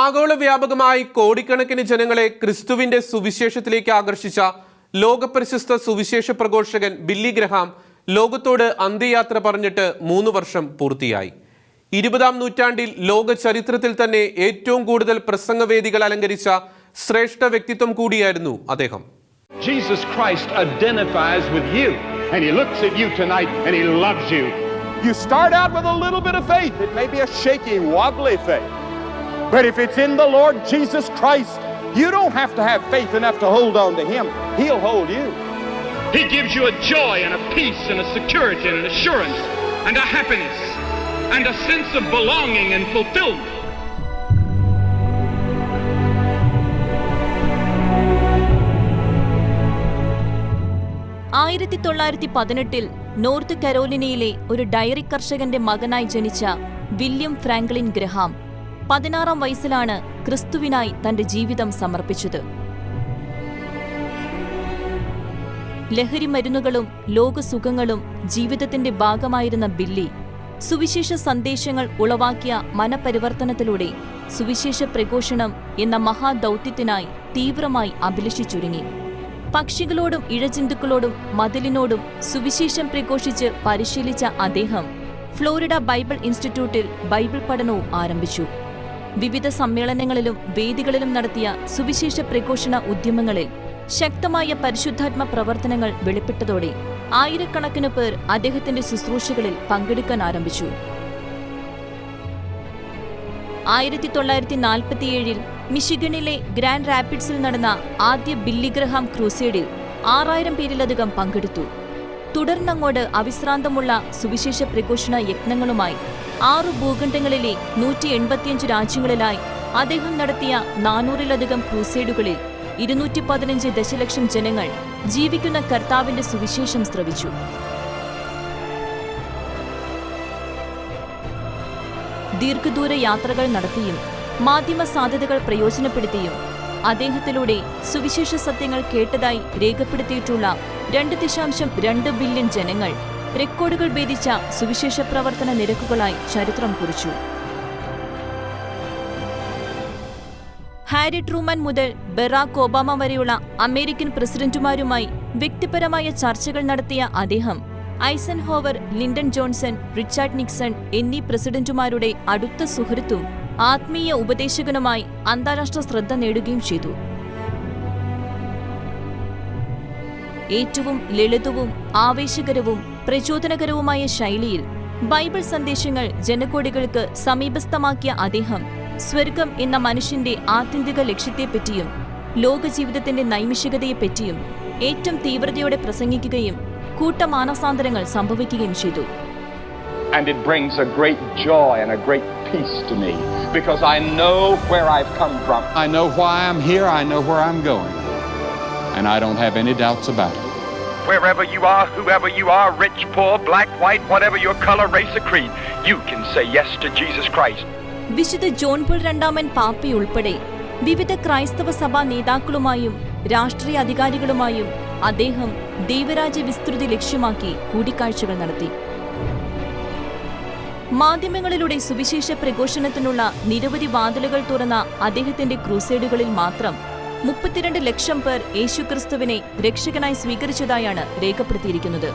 ആഗോള വ്യാപകമായി കോടിക്കണക്കിന് ജനങ്ങളെ ക്രിസ്തുവിന്റെ സുവിശേഷത്തിലേക്ക് ആകർഷിച്ച ലോകപ്രശസ്ത സുവിശേഷ പ്രഘോഷകൻ ബില്ലി ഗ്രഹാം ലോകത്തോട് അന്ത്യയാത്ര പറഞ്ഞിട്ട് മൂന്ന് വർഷം പൂർത്തിയായി ഇരുപതാം നൂറ്റാണ്ടിൽ ലോക ചരിത്രത്തിൽ തന്നെ ഏറ്റവും കൂടുതൽ പ്രസംഗവേദികൾ അലങ്കരിച്ച ശ്രേഷ്ഠ വ്യക്തിത്വം കൂടിയായിരുന്നു അദ്ദേഹം Jesus Christ identifies with you. And he looks at you tonight and he loves you. You start out with a little bit of faith. It may be a shaky, wobbly faith. But if it's in the Lord Jesus Christ, you don't have to have faith enough to hold on to him. He'll hold you. He gives you a joy and a peace and a security and an assurance and a happiness and a sense of belonging and fulfillment. ആയിരത്തി തൊള്ളായിരത്തി പതിനെട്ടിൽ north കരോലിനയിലെ ഒരു diary കർഷകന്റെ മകനായി ജനിച്ച William Franklin Graham പതിനാറാം വയസ്സിലാണ് ക്രിസ്തുവിനായി തന്റെ ജീവിതം സമർപ്പിച്ചത്. ലഹരി മരുന്നുകളും ലോകസുഖങ്ങളും ജീവിതത്തിന്റെ ഭാഗമായിരുന്ന ബില്ലി സുവിശേഷ സന്ദേശങ്ങൾ ഉളവാക്കിയ മനപരിവർത്തനത്തിലൂടെ സുവിശേഷ പ്രഘോഷണം എന്ന മഹാദൗത്യത്തിനായി തീവ്രമായി അഭിലഷിച്ചൊരുങ്ങി. പക്ഷികളോടും ഇഴജന്തുക്കളോടും മതിലിനോടും സുവിശേഷം പ്രഘോഷിച്ച് പരിശീലിച്ച അദ്ദേഹം ഫ്ലോറിഡ ബൈബിൾ ഇൻസ്റ്റിറ്റ്യൂട്ടിൽ ബൈബിൾ പഠനവും ആരംഭിച്ചു. വിവിധ സമ്മേളനങ്ങളിലും വേദികളിലും നടത്തിയ സുവിശേഷ പ്രഘോഷണ ഉദ്യമങ്ങളിൽ ശക്തമായ പരിശുദ്ധാത്മ പ്രവർത്തനങ്ങൾ വെളിപ്പെട്ടതോടെ ആയിരക്കണക്കിന് പേർ അദ്ദേഹത്തിന്റെ ശുശ്രൂഷകളിൽ പങ്കെടുക്കാൻ ആരംഭിച്ചു. ആയിരത്തി തൊള്ളായിരത്തി നാൽപ്പത്തിയേഴിൽ മിഷിഗണിലെ ഗ്രാൻഡ് റാപ്പിഡ്സിൽ നടന്ന ആദ്യ ബില്ലിഗ്രഹാം ക്രൂസേഡിൽ ആറായിരം പേരിലധികം പങ്കെടുത്തു. തുടർന്നങ്ങോട് അവിശ്രാന്തമുള്ള സുവിശേഷ പ്രഘോഷണ യജ്ഞങ്ങളുമായി ആറു ഭൂഖണ്ഡങ്ങളിലെ നൂറ്റി എൺപത്തിയഞ്ച് രാജ്യങ്ങളിലായി അദ്ദേഹം നടത്തിയ നാനൂറിലധികം ക്രൂസൈഡുകളിൽ ഇരുന്നൂറ്റി പതിനഞ്ച് ദശലക്ഷം ജനങ്ങൾ ജീവിക്കുന്ന കർത്താവിന്റെ സുവിശേഷം ശ്രവിച്ചു ദീർഘദൂര യാത്രകൾ നടത്തിയും മാധ്യമ സാധ്യതകൾ പ്രയോജനപ്പെടുത്തിയും അദ്ദേഹത്തിലൂടെ സുവിശേഷ സത്യങ്ങൾ കേട്ടതായി രേഖപ്പെടുത്തിയിട്ടുള്ള രണ്ട് ദശാംശം രണ്ട് ബില്യൺ ജനങ്ങൾ റെക്കോർഡുകൾ ഭേദിച്ച സുവിശേഷ പ്രവർത്തന നിരക്കുകളായി ചരിത്രം കുറിച്ചു. ഹാരി ട്രൂമൻ മുതൽ ബറാക്ക് ഒബാമ വരെയുള്ള അമേരിക്കൻ പ്രസിഡന്റുമാരുമായി വ്യക്തിപരമായ ചർച്ചകൾ നടത്തിയ അദ്ദേഹം Eisenhower Lyndon Johnson Richard Nixon എന്നീ പ്രസിഡന്റുമാരുടെ അടുത്ത സുഹൃത്തും ആത്മീയ ഉപദേശകനുമായി അന്താരാഷ്ട്ര ശ്രദ്ധ നേടുകയും ചെയ്തു. ഏറ്റവും ലളിതവും ആവേശകരവും പ്രചോദനകരവുമായ ശൈലിയിൽ ബൈബിൾ സന്ദേശങ്ങൾ ജനകോടികൾക്ക് സമീപസ്ഥമാക്കിയ അദ്ദേഹം സ്വർഗം എന്ന മനുഷ്യന്റെ ആത്യന്തിക ലക്ഷ്യത്തെപ്പറ്റിയും ലോകജീവിതത്തിന്റെ നൈമിഷികതയെപ്പറ്റിയും ഏറ്റവും തീവ്രതയോടെ പ്രസംഗിക്കുകയും കൂട്ടമാനസാന്തരങ്ങൾ സംഭവിക്കുകയും ചെയ്തു And it brings a great joy and a great peace to me because I know where I've come from. I know why I'm here, I know where I'm going, and I don't have any doubts about it. Wherever you are, whoever you are, rich, poor, black, white, whatever your color, race, or creed, you can say yes to Jesus Christ. വിശുദ്ധ John Paul രണ്ടാമൻ പാപ്പയുൾപ്പെടെ വിവിധ ക്രൈസ്തവ സഭാ നേതാക്കളുമായും രാഷ്ട്രീയ അധികാരികളുമായും അദ്ദേഹം ദൈവരാജ്യ വിസ്തൃതി ലക്ഷ്യമാക്കി കൂടിക്കാഴ്ചകൾ നടത്തി മാധ്യമങ്ങളിലൂടെ സുവിശേഷ പ്രഘോഷണത്തിനുള്ള നിരവധി വാതിലുകൾ തുറന്ന അദ്ദേഹത്തിന്റെ ക്രൂസേഡുകളിൽ മാത്രം മുപ്പത്തിരണ്ട് ലക്ഷം പേർ യേശുക്രിസ്തുവിനെ രക്ഷകനായി സ്വീകരിച്ചതായാണ് രേഖപ്പെടുത്തിയിരിക്കുന്നത്.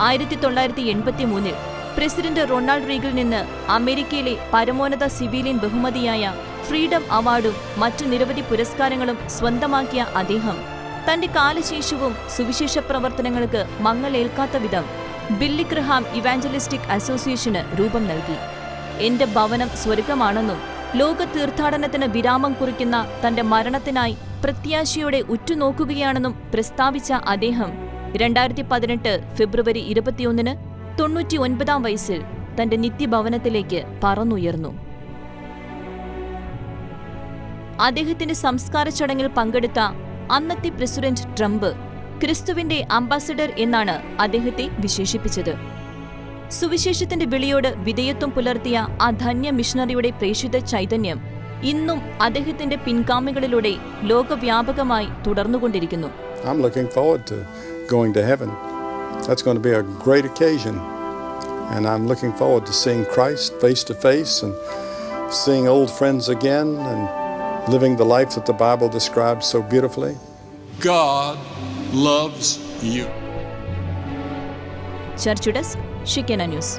ആയിരത്തി തൊള്ളായിരത്തി എൺപത്തി മൂന്നിൽ പ്രസിഡന്റ് റൊണാൾഡ് റീഗിൽ നിന്ന് അമേരിക്കയിലെ പരമോന്നത സിവിലിയൻ ബഹുമതിയായ ഫ്രീഡം അവാർഡും മറ്റു നിരവധി പുരസ്കാരങ്ങളും സ്വന്തമാക്കിയ അദ്ദേഹം. തന്റെ കാലശേഷവും സുവിശേഷ പ്രവർത്തനങ്ങൾക്ക് മങ്ങലേൽക്കാത്ത വിധം ബില്ലി ഗ്രഹാം ഇവാഞ്ചലിസ്റ്റിക് അസോസിയേഷന് രൂപം നൽകി. എന്റെ ഭവനം സ്വർഗമാണെന്നും ലോക തീർത്ഥാടനത്തിന് വിരാമം കുറിക്കുന്ന തന്റെ മരണത്തിനായി പ്രത്യാശയോടെ ഉറ്റുനോക്കുകയാണെന്നും പ്രസ്താവിച്ച അദ്ദേഹം. രണ്ടായിരത്തി പതിനെട്ട് ഫെബ്രുവരി ഇരുപത്തിയൊന്നിന് തൊണ്ണൂറ്റി ഒൻപതാം വയസ്സിൽ തന്റെ നിത്യഭവനത്തിലേക്ക് പറന്നുയർന്നു. അദ്ദേഹത്തിന്റെ സംസ്കാര ചടങ്ങിൽ പങ്കെടുത്ത അന്നത്തെ പ്രസിഡന്റ് ട്രംപ് ക്രിസ്തുവിന്റെ അംബാസഡർ എന്നാണ് അദ്ദേഹത്തെ വിശേഷിപ്പിച്ചത്. സുവിശേഷത്തിന്റെ വിളിയോട് വിധേയത്വം പുലർത്തിയ ആ ധന്യ മിഷണറിയുടെ പ്രേഷിത ചൈതന്യം ഇന്നും അദ്ദേഹത്തിന്റെ പിൻഗാമികളിലൂടെ ലോകവ്യാപകമായി തുടർന്നുകൊണ്ടിരിക്കുന്നു I'm looking forward to going to heaven. That's going to be a great occasion. And I'm looking forward to seeing Christ face to face and seeing old friends again and living the life that the Bible describes so beautifully. God loves you. Church desk Shekinah news